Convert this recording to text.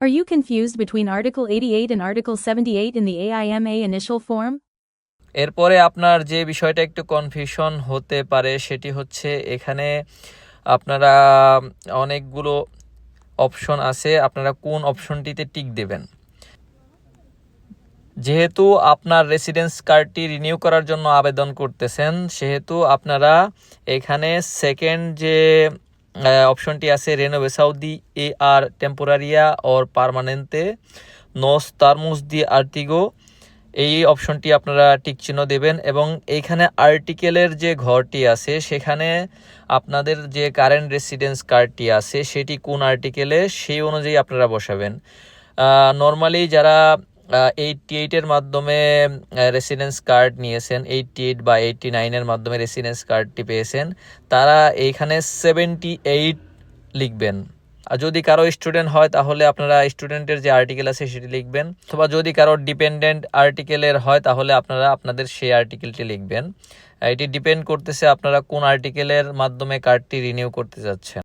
Are you confused between Article 88 and Article 78 in the AIMA initial form? এরপরে আপনার যে বিষয়টা একটু কনফিউশন হতে পারে সেটি হচ্ছে এখানে আপনারা অনেকগুলো অপশন আছে, আপনারা কোন অপশনটিতে টিক দেবেন যেহেতু আপনার রেসিডেন্স কার্ডটি রিনিউ করার জন্য আবেদন করতেছেন, সেহেতু আপনারা এখানে সেকেন্ড যে অপশনটি আছে রেনোভে সাউদি এ আর টেম্পোরারিয়া ওর পারমানেন্তে নস তারমুস দি আর্টিগো এই অপশনটি আপনারা টিক চিহ্ন দেবেন এবং এইখানে আর্টিকেলের যে ঘরটি আছে, সেখানে আপনাদের যে কারেন্ট রেসিডেন্স কার্ডটি আছে, সেটি কোন আর্টিকেলে সেই অনুযায়ী আপনারা বসাবেন। নর্মালি যারা এইটটি এইটের মাধ্যমে রেসিডেন্স কার্ড নিয়েছেন। এইটটি এইট বা এইটটি নাইনের মাধ্যমে রেসিডেন্স কার্ডটি পেয়েছেন। তারা এইখানে সেভেন্টি এইট লিখবেন। আর যদি কারও স্টুডেন্ট হয়, তাহলে আপনারা স্টুডেন্টের যে আর্টিকেল আছে, সেটি লিখবেন। অথবা যদি কারও ডিপেন্ডেন্ট আর্টিকেলের হয়, তাহলে আপনারা আপনাদের সেই আর্টিকেলটি লিখবেন। এটি ডিপেন্ড করতেছে আপনারা কোন আর্টিকেলের মাধ্যমে কার্ডটি রিনিউ করতে যাচ্ছেন।